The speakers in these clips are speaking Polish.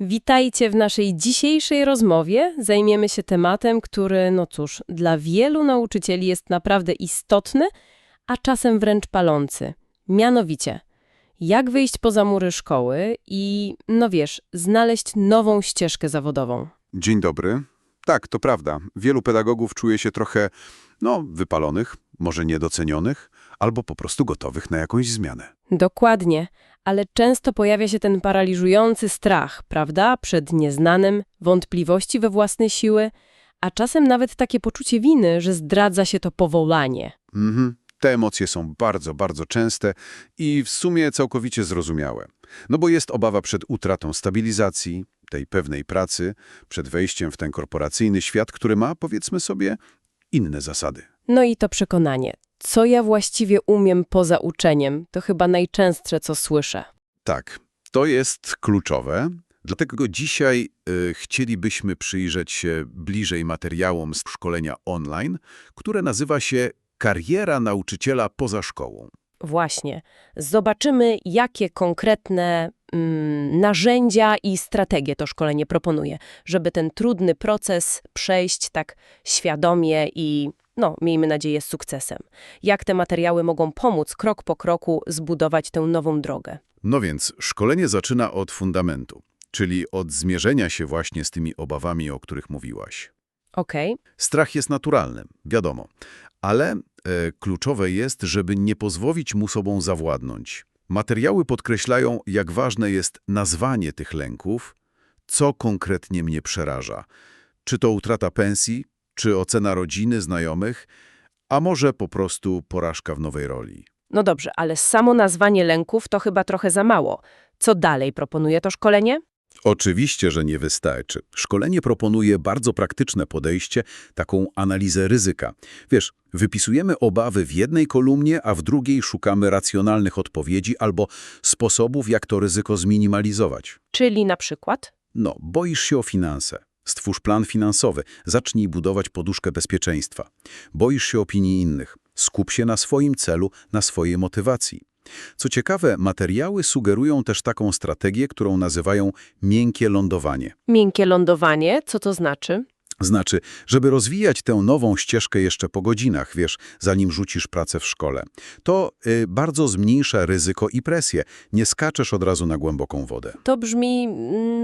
Witajcie w naszej dzisiejszej rozmowie. Zajmiemy się tematem, który, no cóż, dla wielu nauczycieli jest naprawdę istotny, a czasem wręcz palący. Mianowicie, jak wyjść poza mury szkoły i, no wiesz, znaleźć nową ścieżkę zawodową. Dzień dobry. Tak, to prawda. Wielu pedagogów czuje się trochę, no, wypalonych, może niedocenionych, albo po prostu gotowych na jakąś zmianę. Dokładnie, ale często pojawia się ten paraliżujący strach, prawda, przed nieznanym, wątpliwości we własne siły, a czasem nawet takie poczucie winy, że zdradza się to powołanie. Mhm. Te emocje są bardzo, bardzo częste i w sumie całkowicie zrozumiałe. No bo jest obawa przed utratą stabilizacji, tej pewnej pracy, przed wejściem w ten korporacyjny świat, który ma, powiedzmy sobie, inne zasady. No i to przekonanie. Co ja właściwie umiem poza uczeniem? To chyba najczęstsze, co słyszę. Tak, to jest kluczowe. Dlatego dzisiaj y, chcielibyśmy przyjrzeć się bliżej materiałom z szkolenia online, które nazywa się Kariera nauczyciela poza szkołą. Właśnie. Zobaczymy, jakie konkretne mm, narzędzia i strategie to szkolenie proponuje, żeby ten trudny proces przejść tak świadomie i, no, miejmy nadzieję, z sukcesem. Jak te materiały mogą pomóc krok po kroku zbudować tę nową drogę. No więc szkolenie zaczyna od fundamentu, czyli od zmierzenia się właśnie z tymi obawami, o których mówiłaś. Okej? Strach jest naturalny, wiadomo, ale e, kluczowe jest, żeby nie pozwolić mu sobą zawładnąć. Materiały podkreślają, jak ważne jest nazwanie tych lęków, co konkretnie mnie przeraża. Czy to utrata pensji, czy ocena rodziny, znajomych, a może po prostu porażka w nowej roli. No dobrze, ale samo nazwanie lęków to chyba trochę za mało. Co dalej proponuje to szkolenie? Oczywiście, że nie wystarczy. Szkolenie proponuje bardzo praktyczne podejście, taką analizę ryzyka. Wiesz, wypisujemy obawy w jednej kolumnie, a w drugiej szukamy racjonalnych odpowiedzi albo sposobów, jak to ryzyko zminimalizować. Czyli na przykład? No, boisz się o finanse. Stwórz plan finansowy. Zacznij budować poduszkę bezpieczeństwa. Boisz się opinii innych. Skup się na swoim celu, na swojej motywacji. Co ciekawe, materiały sugerują też taką strategię, którą nazywają miękkie lądowanie. Miękkie lądowanie, co to znaczy? Znaczy, żeby rozwijać tę nową ścieżkę jeszcze po godzinach, wiesz, zanim rzucisz pracę w szkole, to y, bardzo zmniejsza ryzyko i presję. Nie skaczesz od razu na głęboką wodę. To brzmi,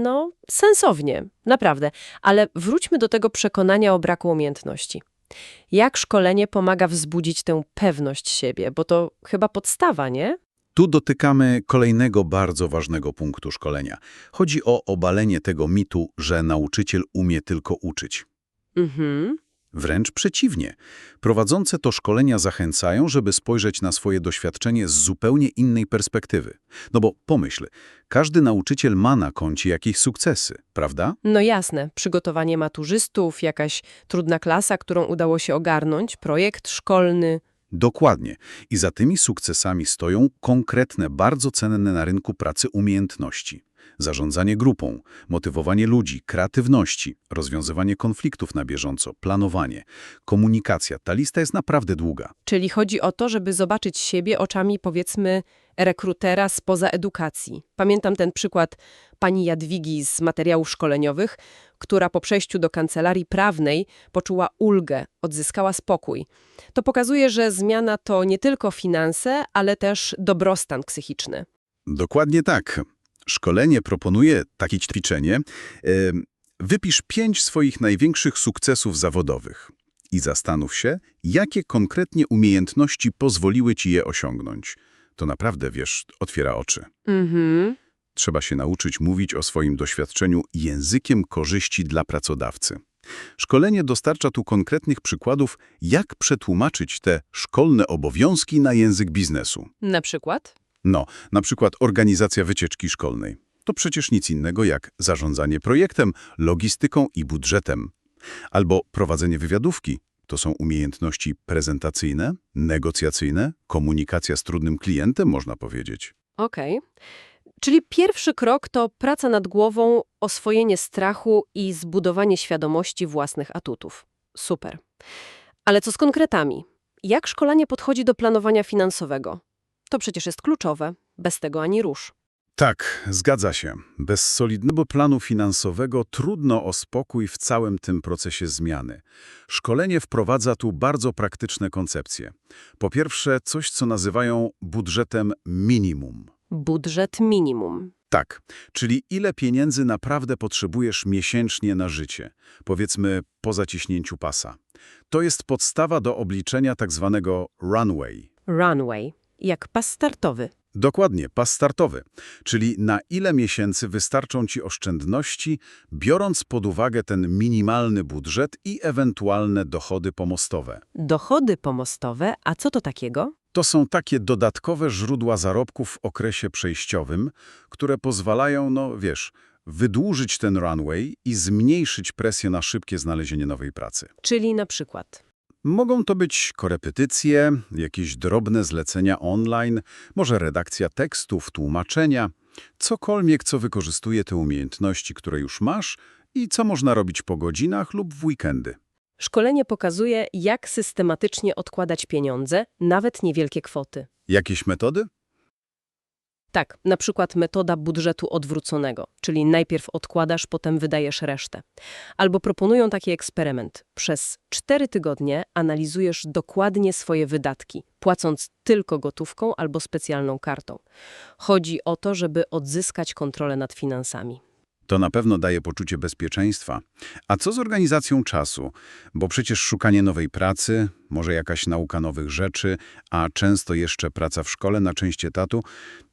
no, sensownie, naprawdę. Ale wróćmy do tego przekonania o braku umiejętności. Jak szkolenie pomaga wzbudzić tę pewność siebie? Bo to chyba podstawa, nie? Tu dotykamy kolejnego bardzo ważnego punktu szkolenia. Chodzi o obalenie tego mitu, że nauczyciel umie tylko uczyć. Mhm. Wręcz przeciwnie. Prowadzące to szkolenia zachęcają, żeby spojrzeć na swoje doświadczenie z zupełnie innej perspektywy. No bo pomyśl, każdy nauczyciel ma na koncie jakieś sukcesy, prawda? No jasne, przygotowanie maturzystów, jakaś trudna klasa, którą udało się ogarnąć, projekt szkolny. Dokładnie. I za tymi sukcesami stoją konkretne, bardzo cenne na rynku pracy umiejętności. Zarządzanie grupą, motywowanie ludzi, kreatywności, rozwiązywanie konfliktów na bieżąco, planowanie, komunikacja. Ta lista jest naprawdę długa. Czyli chodzi o to, żeby zobaczyć siebie oczami, powiedzmy, rekrutera spoza edukacji. Pamiętam ten przykład pani Jadwigi z materiałów szkoleniowych, która po przejściu do kancelarii prawnej poczuła ulgę, odzyskała spokój. To pokazuje, że zmiana to nie tylko finanse, ale też dobrostan psychiczny. Dokładnie tak. Szkolenie proponuje takie ćwiczenie. Wypisz pięć swoich największych sukcesów zawodowych i zastanów się, jakie konkretnie umiejętności pozwoliły ci je osiągnąć. To naprawdę, wiesz, otwiera oczy. Mhm. Trzeba się nauczyć mówić o swoim doświadczeniu językiem korzyści dla pracodawcy. Szkolenie dostarcza tu konkretnych przykładów, jak przetłumaczyć te szkolne obowiązki na język biznesu. Na przykład? No, na przykład organizacja wycieczki szkolnej. To przecież nic innego jak zarządzanie projektem, logistyką i budżetem. Albo prowadzenie wywiadówki. To są umiejętności prezentacyjne, negocjacyjne, komunikacja z trudnym klientem, można powiedzieć. Okej. Czyli pierwszy krok to praca nad głową, oswojenie strachu i zbudowanie świadomości własnych atutów. Super. Ale co z konkretami? Jak szkolenie podchodzi do planowania finansowego? To przecież jest kluczowe. Bez tego ani rusz. Tak, zgadza się. Bez solidnego planu finansowego trudno o spokój w całym tym procesie zmiany. Szkolenie wprowadza tu bardzo praktyczne koncepcje. Po pierwsze, coś, co nazywają budżetem minimum. Budżet minimum. Tak, czyli ile pieniędzy naprawdę potrzebujesz miesięcznie na życie, powiedzmy po zaciśnięciu pasa. To jest podstawa do obliczenia tak zwanego runway. Runway. Jak pas startowy. Dokładnie, pas startowy, czyli na ile miesięcy wystarczą Ci oszczędności, biorąc pod uwagę ten minimalny budżet i ewentualne dochody pomostowe. Dochody pomostowe, a co to takiego? To są takie dodatkowe źródła zarobków w okresie przejściowym, które pozwalają, no wiesz, wydłużyć ten runway i zmniejszyć presję na szybkie znalezienie nowej pracy. Czyli na przykład Mogą to być korepetycje, jakieś drobne zlecenia online, może redakcja tekstów, tłumaczenia, cokolwiek, co wykorzystuje te umiejętności, które już masz i co można robić po godzinach lub w weekendy. Szkolenie pokazuje, jak systematycznie odkładać pieniądze, nawet niewielkie kwoty. Jakieś metody? Tak, na przykład metoda budżetu odwróconego, czyli najpierw odkładasz, potem wydajesz resztę. Albo proponują taki eksperyment. Przez cztery tygodnie analizujesz dokładnie swoje wydatki, płacąc tylko gotówką albo specjalną kartą. Chodzi o to, żeby odzyskać kontrolę nad finansami. To na pewno daje poczucie bezpieczeństwa. A co z organizacją czasu? Bo przecież szukanie nowej pracy, może jakaś nauka nowych rzeczy, a często jeszcze praca w szkole na część etatu,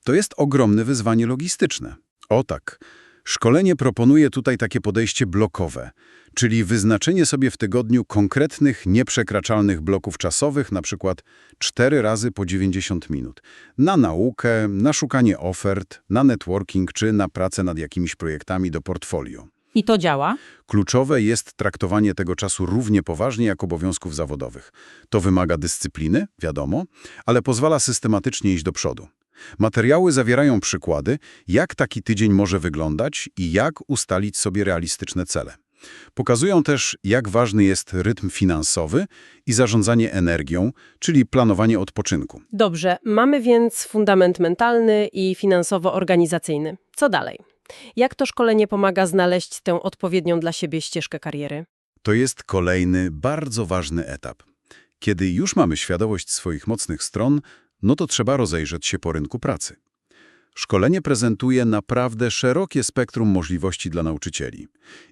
to jest ogromne wyzwanie logistyczne. O tak. Szkolenie proponuje tutaj takie podejście blokowe, czyli wyznaczenie sobie w tygodniu konkretnych, nieprzekraczalnych bloków czasowych, na przykład 4 razy po 90 minut, na naukę, na szukanie ofert, na networking czy na pracę nad jakimiś projektami do portfolio. I to działa? Kluczowe jest traktowanie tego czasu równie poważnie jak obowiązków zawodowych. To wymaga dyscypliny, wiadomo, ale pozwala systematycznie iść do przodu. Materiały zawierają przykłady, jak taki tydzień może wyglądać i jak ustalić sobie realistyczne cele. Pokazują też, jak ważny jest rytm finansowy i zarządzanie energią, czyli planowanie odpoczynku. Dobrze, mamy więc fundament mentalny i finansowo-organizacyjny. Co dalej? Jak to szkolenie pomaga znaleźć tę odpowiednią dla siebie ścieżkę kariery? To jest kolejny, bardzo ważny etap. Kiedy już mamy świadomość swoich mocnych stron, no to trzeba rozejrzeć się po rynku pracy. Szkolenie prezentuje naprawdę szerokie spektrum możliwości dla nauczycieli.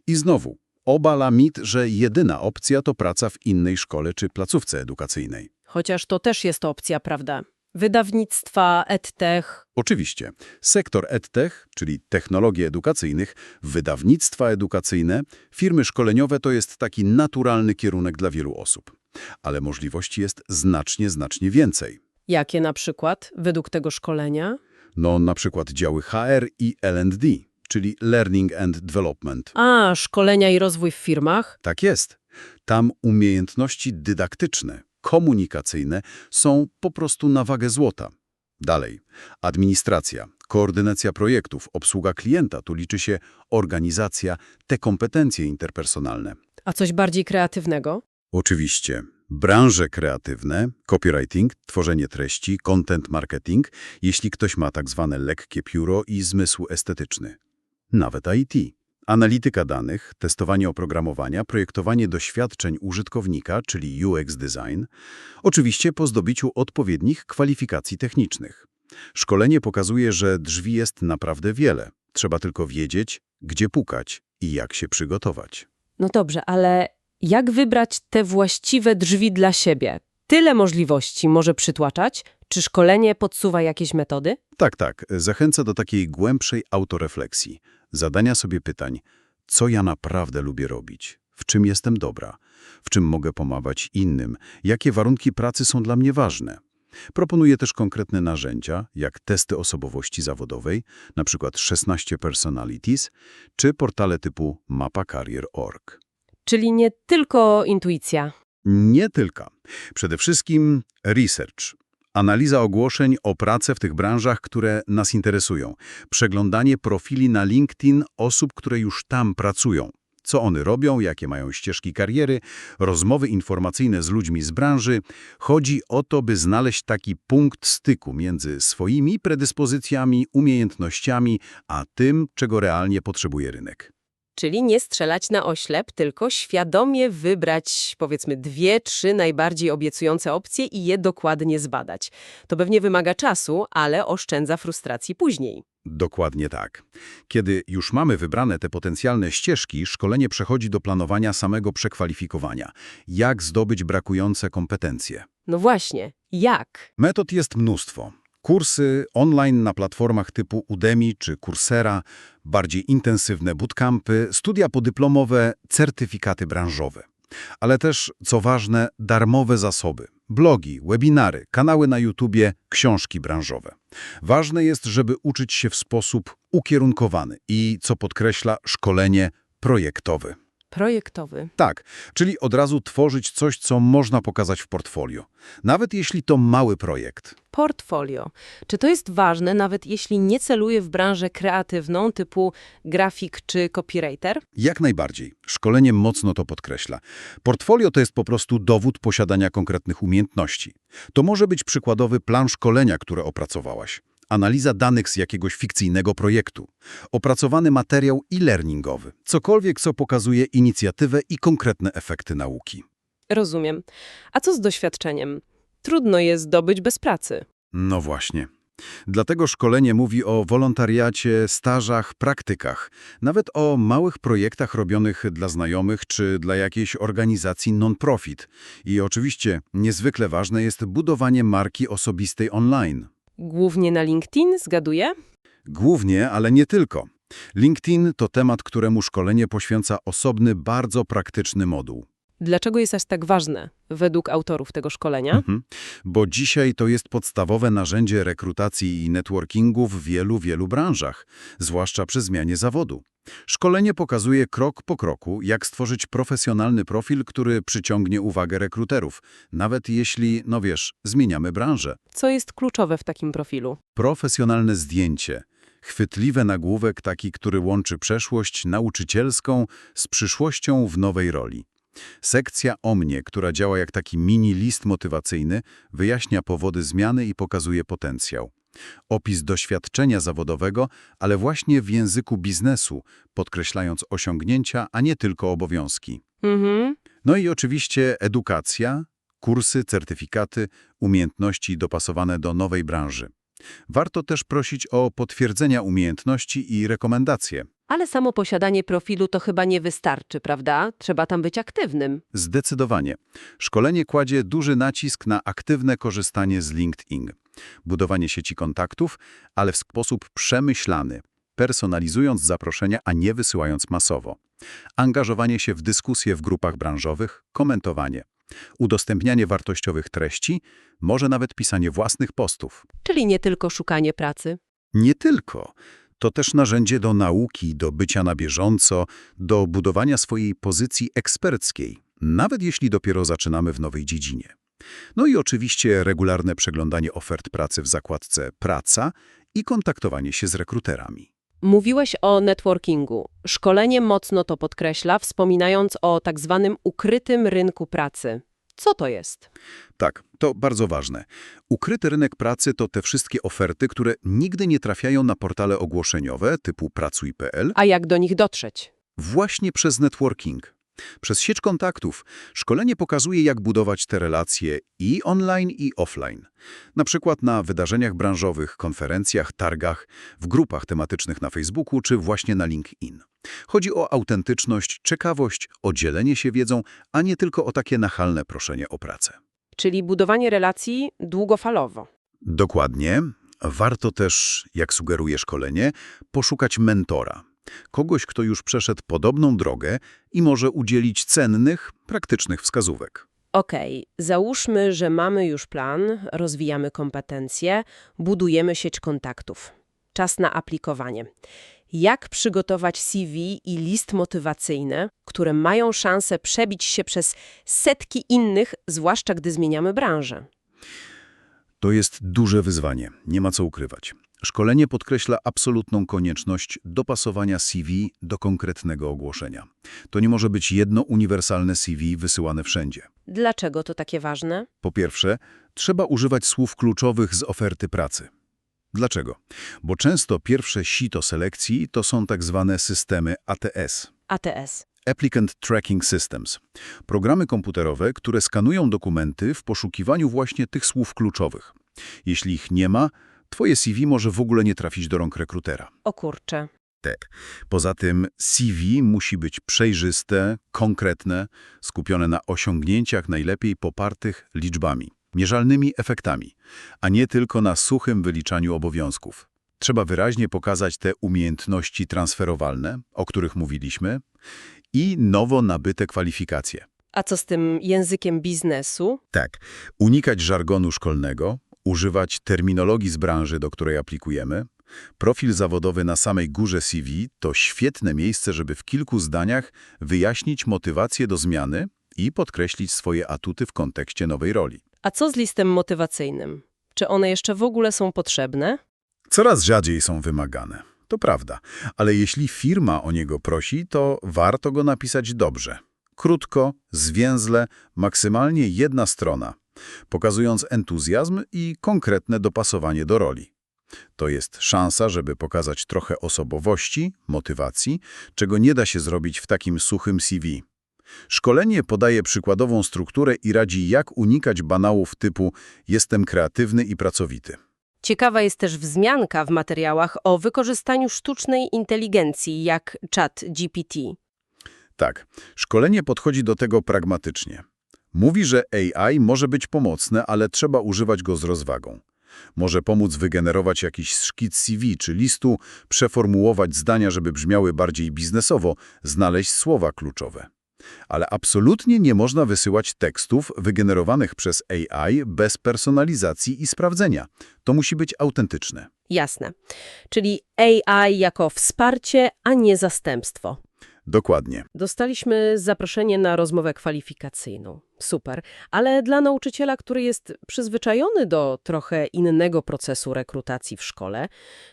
I znowu, obala mit, że jedyna opcja to praca w innej szkole czy placówce edukacyjnej. Chociaż to też jest opcja, prawda? Wydawnictwa, edtech. Oczywiście, sektor EdTech, czyli technologie edukacyjnych, wydawnictwa edukacyjne, firmy szkoleniowe to jest taki naturalny kierunek dla wielu osób. Ale możliwości jest znacznie, znacznie więcej. Jakie na przykład, według tego szkolenia? No na przykład działy HR i L&D, czyli Learning and Development. A, szkolenia i rozwój w firmach? Tak jest. Tam umiejętności dydaktyczne, komunikacyjne są po prostu na wagę złota. Dalej. Administracja, koordynacja projektów, obsługa klienta, tu liczy się organizacja, te kompetencje interpersonalne. A coś bardziej kreatywnego? Oczywiście. Branże kreatywne, copywriting, tworzenie treści, content marketing, jeśli ktoś ma tak zwane lekkie pióro i zmysł estetyczny. Nawet IT. Analityka danych, testowanie oprogramowania, projektowanie doświadczeń użytkownika, czyli UX design, oczywiście po zdobyciu odpowiednich kwalifikacji technicznych. Szkolenie pokazuje, że drzwi jest naprawdę wiele. Trzeba tylko wiedzieć, gdzie pukać i jak się przygotować. No dobrze, ale jak wybrać te właściwe drzwi dla siebie? Tyle możliwości może przytłaczać? Czy szkolenie podsuwa jakieś metody? Tak, tak. Zachęca do takiej głębszej autorefleksji. Zadania sobie pytań, co ja naprawdę lubię robić, w czym jestem dobra, w czym mogę pomagać innym, jakie warunki pracy są dla mnie ważne. Proponuję też konkretne narzędzia, jak testy osobowości zawodowej, np. 16 Personalities, czy portale typu mapacareer.org. Czyli nie tylko intuicja. Nie tylko. Przede wszystkim research. Analiza ogłoszeń o pracę w tych branżach, które nas interesują. Przeglądanie profili na LinkedIn osób, które już tam pracują. Co one robią, jakie mają ścieżki kariery, rozmowy informacyjne z ludźmi z branży. Chodzi o to, by znaleźć taki punkt styku między swoimi predyspozycjami, umiejętnościami, a tym, czego realnie potrzebuje rynek. Czyli nie strzelać na oślep, tylko świadomie wybrać, powiedzmy, dwie, trzy najbardziej obiecujące opcje i je dokładnie zbadać. To pewnie wymaga czasu, ale oszczędza frustracji później. Dokładnie tak. Kiedy już mamy wybrane te potencjalne ścieżki, szkolenie przechodzi do planowania samego przekwalifikowania. Jak zdobyć brakujące kompetencje? No właśnie, jak? Metod jest mnóstwo. Kursy online na platformach typu Udemy czy Coursera, bardziej intensywne bootcampy, studia podyplomowe, certyfikaty branżowe. Ale też, co ważne, darmowe zasoby. Blogi, webinary, kanały na YouTubie, książki branżowe. Ważne jest, żeby uczyć się w sposób ukierunkowany i, co podkreśla, szkolenie projektowe. Projektowy. Tak, czyli od razu tworzyć coś, co można pokazać w portfolio. Nawet jeśli to mały projekt. Portfolio. Czy to jest ważne, nawet jeśli nie celuję w branżę kreatywną, typu grafik czy copywriter? Jak najbardziej. Szkolenie mocno to podkreśla. Portfolio to jest po prostu dowód posiadania konkretnych umiejętności. To może być przykładowy plan szkolenia, które opracowałaś. Analiza danych z jakiegoś fikcyjnego projektu. Opracowany materiał e-learningowy. Cokolwiek, co pokazuje inicjatywę i konkretne efekty nauki. Rozumiem. A co z doświadczeniem? Trudno je zdobyć bez pracy. No właśnie. Dlatego szkolenie mówi o wolontariacie, stażach, praktykach, nawet o małych projektach robionych dla znajomych czy dla jakiejś organizacji non-profit. I oczywiście niezwykle ważne jest budowanie marki osobistej online. Głównie na LinkedIn, zgaduję? Głównie, ale nie tylko. LinkedIn to temat, któremu szkolenie poświęca osobny, bardzo praktyczny moduł. Dlaczego jest aż tak ważne, według autorów tego szkolenia? Mhm. Bo dzisiaj to jest podstawowe narzędzie rekrutacji i networkingu w wielu, wielu branżach, zwłaszcza przy zmianie zawodu. Szkolenie pokazuje krok po kroku, jak stworzyć profesjonalny profil, który przyciągnie uwagę rekruterów, nawet jeśli, no wiesz, zmieniamy branżę. Co jest kluczowe w takim profilu? Profesjonalne zdjęcie. Chwytliwy nagłówek taki, który łączy przeszłość nauczycielską z przyszłością w nowej roli. Sekcja o mnie, która działa jak taki mini list motywacyjny, wyjaśnia powody zmiany i pokazuje potencjał. Opis doświadczenia zawodowego, ale właśnie w języku biznesu, podkreślając osiągnięcia, a nie tylko obowiązki. Mhm. No i oczywiście edukacja, kursy, certyfikaty, umiejętności dopasowane do nowej branży. Warto też prosić o potwierdzenia umiejętności i rekomendacje. Ale samo posiadanie profilu to chyba nie wystarczy, prawda? Trzeba tam być aktywnym. Zdecydowanie. Szkolenie kładzie duży nacisk na aktywne korzystanie z LinkedIn. Budowanie sieci kontaktów, ale w sposób przemyślany, personalizując zaproszenia, a nie wysyłając masowo. Angażowanie się w dyskusje w grupach branżowych, komentowanie. Udostępnianie wartościowych treści, może nawet pisanie własnych postów. Czyli nie tylko szukanie pracy. Nie tylko. To też narzędzie do nauki, do bycia na bieżąco, do budowania swojej pozycji eksperckiej, nawet jeśli dopiero zaczynamy w nowej dziedzinie. No i oczywiście regularne przeglądanie ofert pracy w zakładce Praca i kontaktowanie się z rekruterami. Mówiłeś o networkingu. Szkolenie mocno to podkreśla, wspominając o tak zwanym ukrytym rynku pracy. Co to jest? Tak, to bardzo ważne. Ukryty rynek pracy to te wszystkie oferty, które nigdy nie trafiają na portale ogłoszeniowe typu pracuj.pl, A jak do nich dotrzeć? właśnie przez networking. Przez sieć kontaktów szkolenie pokazuje, jak budować te relacje i online, i offline. Na przykład na wydarzeniach branżowych, konferencjach, targach, w grupach tematycznych na Facebooku czy właśnie na LinkedIn. Chodzi o autentyczność, ciekawość, o dzielenie się wiedzą, a nie tylko o takie nachalne proszenie o pracę. Czyli budowanie relacji długofalowo. Dokładnie. Warto też, jak sugeruje szkolenie, poszukać mentora. Kogoś, kto już przeszedł podobną drogę i może udzielić cennych, praktycznych wskazówek. Okej, załóżmy, że mamy już plan, rozwijamy kompetencje, budujemy sieć kontaktów. Czas na aplikowanie. Jak przygotować CV i list motywacyjny, które mają szansę przebić się przez setki innych, zwłaszcza gdy zmieniamy branżę? To jest duże wyzwanie, nie ma co ukrywać. Szkolenie podkreśla absolutną konieczność dopasowania CV do konkretnego ogłoszenia. To nie może być jedno uniwersalne CV wysyłane wszędzie. Dlaczego to takie ważne? Po pierwsze, trzeba używać słów kluczowych z oferty pracy. Dlaczego? Bo często pierwsze sito selekcji to są tak zwane systemy ATS. ATS. Applicant Tracking Systems. Programy komputerowe, które skanują dokumenty w poszukiwaniu właśnie tych słów kluczowych. Jeśli ich nie ma, twoje CV może w ogóle nie trafić do rąk rekrutera. O kurczę. Tak. Poza tym CV musi być przejrzyste, konkretne, skupione na osiągnięciach najlepiej popartych liczbami, mierzalnymi efektami, a nie tylko na suchym wyliczaniu obowiązków. Trzeba wyraźnie pokazać te umiejętności transferowalne, o których mówiliśmy, i nowo nabyte kwalifikacje. A co z tym językiem biznesu? Tak, unikać żargonu szkolnego, używać terminologii z branży, do której aplikujemy. Profil zawodowy na samej górze CV to świetne miejsce, żeby w kilku zdaniach wyjaśnić motywację do zmiany i podkreślić swoje atuty w kontekście nowej roli. A co z listem motywacyjnym? Czy one jeszcze w ogóle są potrzebne? Coraz rzadziej są wymagane. To prawda, ale jeśli firma o niego prosi, to warto go napisać dobrze. Krótko, zwięzle, maksymalnie jedna strona, pokazując entuzjazm i konkretne dopasowanie do roli. To jest szansa, żeby pokazać trochę osobowości, motywacji, czego nie da się zrobić w takim suchym CV. Szkolenie podaje przykładową strukturę i radzi, jak unikać banałów typu jestem kreatywny i pracowity. Ciekawa jest też wzmianka w materiałach o wykorzystaniu sztucznej inteligencji, jak chat GPT. Tak, szkolenie podchodzi do tego pragmatycznie. Mówi, że AI może być pomocne, ale trzeba używać go z rozwagą. Może pomóc wygenerować jakiś szkic CV czy listu, przeformułować zdania, żeby brzmiały bardziej biznesowo, znaleźć słowa kluczowe. Ale absolutnie nie można wysyłać tekstów wygenerowanych przez AI bez personalizacji i sprawdzenia. To musi być autentyczne. Jasne. Czyli AI jako wsparcie, a nie zastępstwo. Dokładnie. Dostaliśmy zaproszenie na rozmowę kwalifikacyjną. Super. Ale dla nauczyciela, który jest przyzwyczajony do trochę innego procesu rekrutacji w szkole,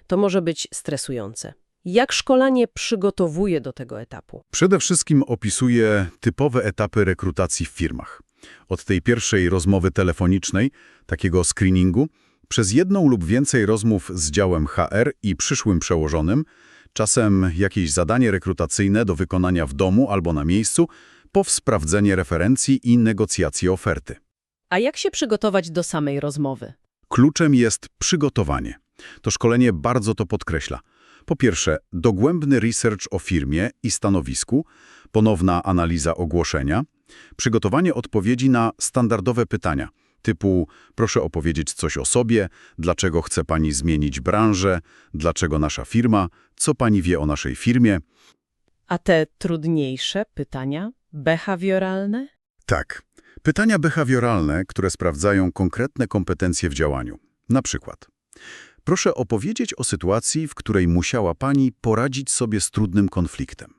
to może być stresujące. Jak szkolenie przygotowuje do tego etapu? Przede wszystkim opisuje typowe etapy rekrutacji w firmach. Od tej pierwszej rozmowy telefonicznej, takiego screeningu, przez jedną lub więcej rozmów z działem HR i przyszłym przełożonym, czasem jakieś zadanie rekrutacyjne do wykonania w domu albo na miejscu, po sprawdzenie referencji i negocjacje oferty. A jak się przygotować do samej rozmowy? Kluczem jest przygotowanie. To szkolenie bardzo to podkreśla. Po pierwsze, dogłębny research o firmie i stanowisku, ponowna analiza ogłoszenia, przygotowanie odpowiedzi na standardowe pytania, typu proszę opowiedzieć coś o sobie, dlaczego chce Pani zmienić branżę, dlaczego nasza firma, co Pani wie o naszej firmie. A te trudniejsze pytania, behawioralne? Tak, pytania behawioralne, które sprawdzają konkretne kompetencje w działaniu. Na przykład, proszę opowiedzieć o sytuacji, w której musiała Pani poradzić sobie z trudnym konfliktem.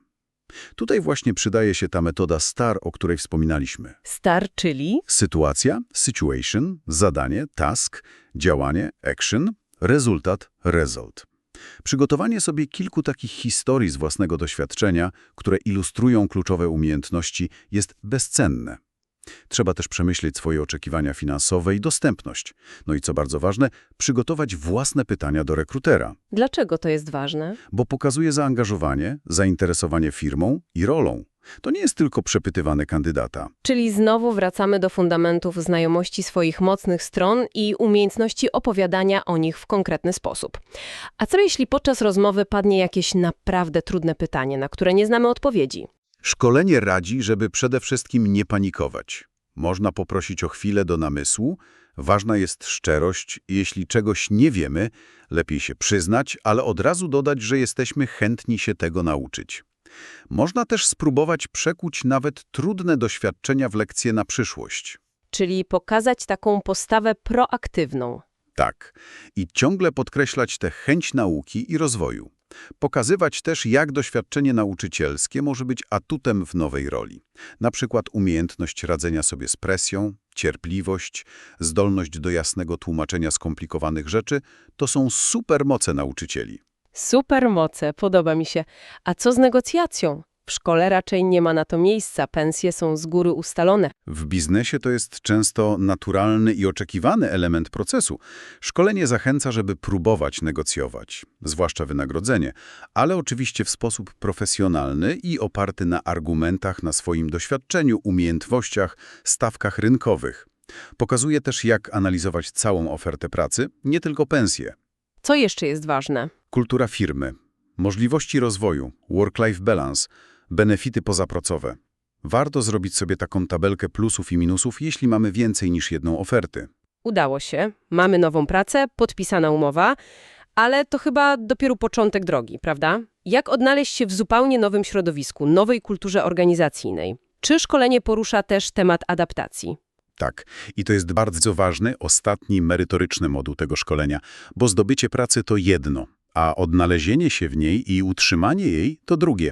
Tutaj właśnie przydaje się ta metoda STAR, o której wspominaliśmy. Star, czyli Sytuacja, situation, zadanie, task, działanie, action, rezultat, result. Przygotowanie sobie kilku takich historii z własnego doświadczenia, które ilustrują kluczowe umiejętności, jest bezcenne. Trzeba też przemyśleć swoje oczekiwania finansowe i dostępność. No i co bardzo ważne, przygotować własne pytania do rekrutera, dlaczego to jest ważne? bo pokazuje zaangażowanie, zainteresowanie firmą i rolą. To nie jest tylko przepytywane kandydata. Czyli znowu wracamy do fundamentów znajomości swoich mocnych stron i umiejętności opowiadania o nich w konkretny sposób. A co jeśli podczas rozmowy padnie jakieś naprawdę trudne pytanie, na które nie znamy odpowiedzi? Szkolenie radzi, żeby przede wszystkim nie panikować. Można poprosić o chwilę do namysłu. Ważna jest szczerość. Jeśli czegoś nie wiemy, lepiej się przyznać, ale od razu dodać, że jesteśmy chętni się tego nauczyć. Można też spróbować przekuć nawet trudne doświadczenia w lekcje na przyszłość. Czyli pokazać taką postawę proaktywną. Tak. I ciągle podkreślać tę chęć nauki i rozwoju. Pokazywać też, jak doświadczenie nauczycielskie może być atutem w nowej roli. Na przykład umiejętność radzenia sobie z presją, cierpliwość, zdolność do jasnego tłumaczenia skomplikowanych rzeczy to są supermoce nauczycieli. Super moce, podoba mi się. A co z negocjacją? W szkole raczej nie ma na to miejsca, pensje są z góry ustalone. W biznesie to jest często naturalny i oczekiwany element procesu. Szkolenie zachęca, żeby próbować negocjować, zwłaszcza wynagrodzenie, ale oczywiście w sposób profesjonalny i oparty na argumentach, na swoim doświadczeniu, umiejętnościach, stawkach rynkowych. Pokazuje też, jak analizować całą ofertę pracy, nie tylko pensje. Co jeszcze jest ważne? Kultura firmy, możliwości rozwoju, work-life balance, benefity pozapracowe. Warto zrobić sobie taką tabelkę plusów i minusów, jeśli mamy więcej niż jedną ofertę. Udało się, mamy nową pracę, podpisana umowa, ale to chyba dopiero początek drogi, prawda? Jak odnaleźć się w zupełnie nowym środowisku, nowej kulturze organizacyjnej? Czy szkolenie porusza też temat adaptacji? Tak, i to jest bardzo ważny, ostatni merytoryczny moduł tego szkolenia, bo zdobycie pracy to jedno, a odnalezienie się w niej i utrzymanie jej to drugie.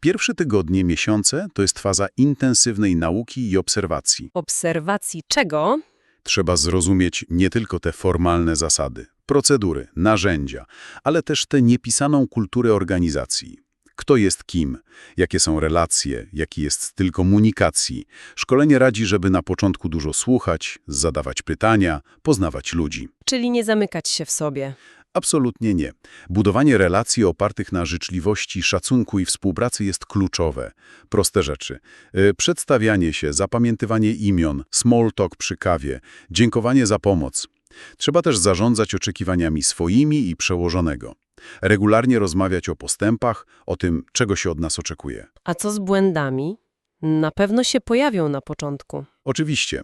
Pierwsze tygodnie, miesiące to jest faza intensywnej nauki i obserwacji. Obserwacji czego? Trzeba zrozumieć nie tylko te formalne zasady, procedury, narzędzia, ale też tę niepisaną kulturę organizacji. Kto jest kim, jakie są relacje, jaki jest styl komunikacji. Szkolenie radzi, żeby na początku dużo słuchać, zadawać pytania, poznawać ludzi. Czyli nie zamykać się w sobie. Absolutnie nie. Budowanie relacji opartych na życzliwości, szacunku i współpracy jest kluczowe. Proste rzeczy. Y, Przedstawianie się, zapamiętywanie imion, small talk przy kawie, dziękowanie za pomoc. Trzeba też zarządzać oczekiwaniami swoimi i przełożonego. Regularnie rozmawiać o postępach, o tym, czego się od nas oczekuje. A co z błędami? Na pewno się pojawią na początku. Oczywiście.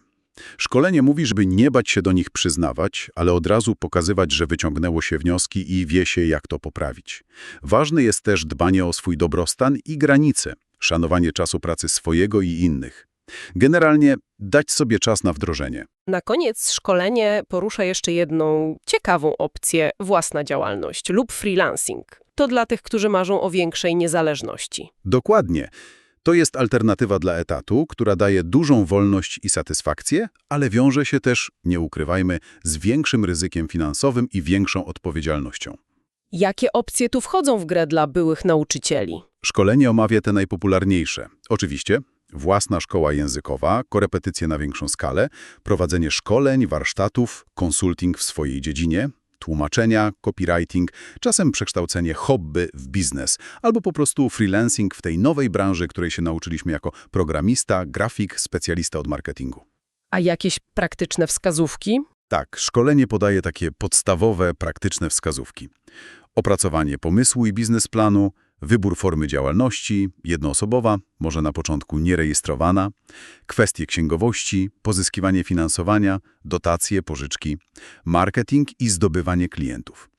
Szkolenie mówi, żeby nie bać się do nich przyznawać, ale od razu pokazywać, że wyciągnęło się wnioski i wie się, jak to poprawić. Ważne jest też dbanie o swój dobrostan i granice, szanowanie czasu pracy swojego i innych. Generalnie dać sobie czas na wdrożenie. Na koniec szkolenie porusza jeszcze jedną ciekawą opcję własna działalność lub freelancing. To dla tych, którzy marzą o większej niezależności. Dokładnie. To jest alternatywa dla etatu, która daje dużą wolność i satysfakcję, ale wiąże się też, nie ukrywajmy, z większym ryzykiem finansowym i większą odpowiedzialnością. Jakie opcje tu wchodzą w grę dla byłych nauczycieli? Szkolenie omawia te najpopularniejsze. Oczywiście własna szkoła językowa, korepetycje na większą skalę, prowadzenie szkoleń, warsztatów, konsulting w swojej dziedzinie, tłumaczenia, copywriting, czasem przekształcenie hobby w biznes, albo po prostu freelancing w tej nowej branży, której się nauczyliśmy jako programista, grafik, specjalista od marketingu. A jakieś praktyczne wskazówki? Tak, szkolenie podaje takie podstawowe, praktyczne wskazówki. Opracowanie pomysłu i biznesplanu, wybór formy działalności, jednoosobowa, może na początku nierejestrowana, kwestie księgowości, pozyskiwanie finansowania, dotacje, pożyczki, marketing i zdobywanie klientów.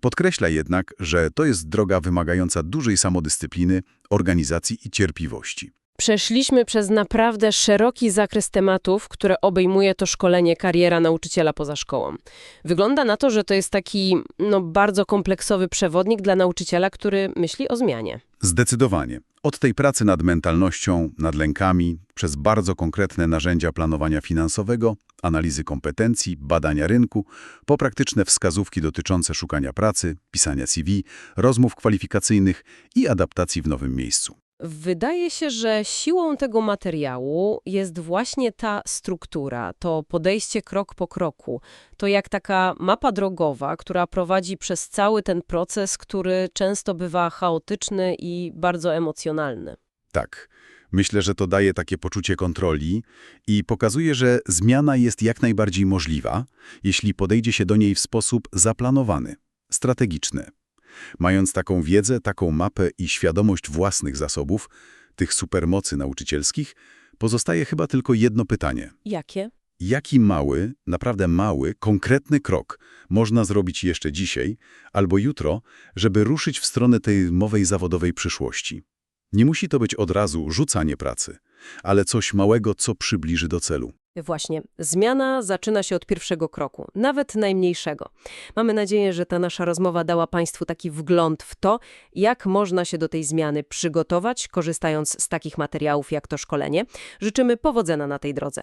Podkreśla jednak, że to jest droga wymagająca dużej samodyscypliny, organizacji i cierpliwości. Przeszliśmy przez naprawdę szeroki zakres tematów, które obejmuje to szkolenie kariera nauczyciela poza szkołą. Wygląda na to, że to jest taki no, bardzo kompleksowy przewodnik dla nauczyciela, który myśli o zmianie. Zdecydowanie. Od tej pracy nad mentalnością, nad lękami, przez bardzo konkretne narzędzia planowania finansowego, analizy kompetencji, badania rynku, po praktyczne wskazówki dotyczące szukania pracy, pisania CV, rozmów kwalifikacyjnych i adaptacji w nowym miejscu. Wydaje się, że siłą tego materiału jest właśnie ta struktura, to podejście krok po kroku. To jak taka mapa drogowa, która prowadzi przez cały ten proces, który często bywa chaotyczny i bardzo emocjonalny. Tak. Myślę, że to daje takie poczucie kontroli i pokazuje, że zmiana jest jak najbardziej możliwa, jeśli podejdzie się do niej w sposób zaplanowany, strategiczny. Mając taką wiedzę, taką mapę i świadomość własnych zasobów, tych supermocy nauczycielskich, pozostaje chyba tylko jedno pytanie. Jakie? Jaki mały, naprawdę mały, konkretny krok można zrobić jeszcze dzisiaj albo jutro, żeby ruszyć w stronę tej mowej zawodowej przyszłości? Nie musi to być od razu rzucanie pracy, ale coś małego, co przybliży do celu. Właśnie, zmiana zaczyna się od pierwszego kroku, nawet najmniejszego. Mamy nadzieję, że ta nasza rozmowa dała Państwu taki wgląd w to, jak można się do tej zmiany przygotować, korzystając z takich materiałów jak to szkolenie. Życzymy powodzenia na tej drodze.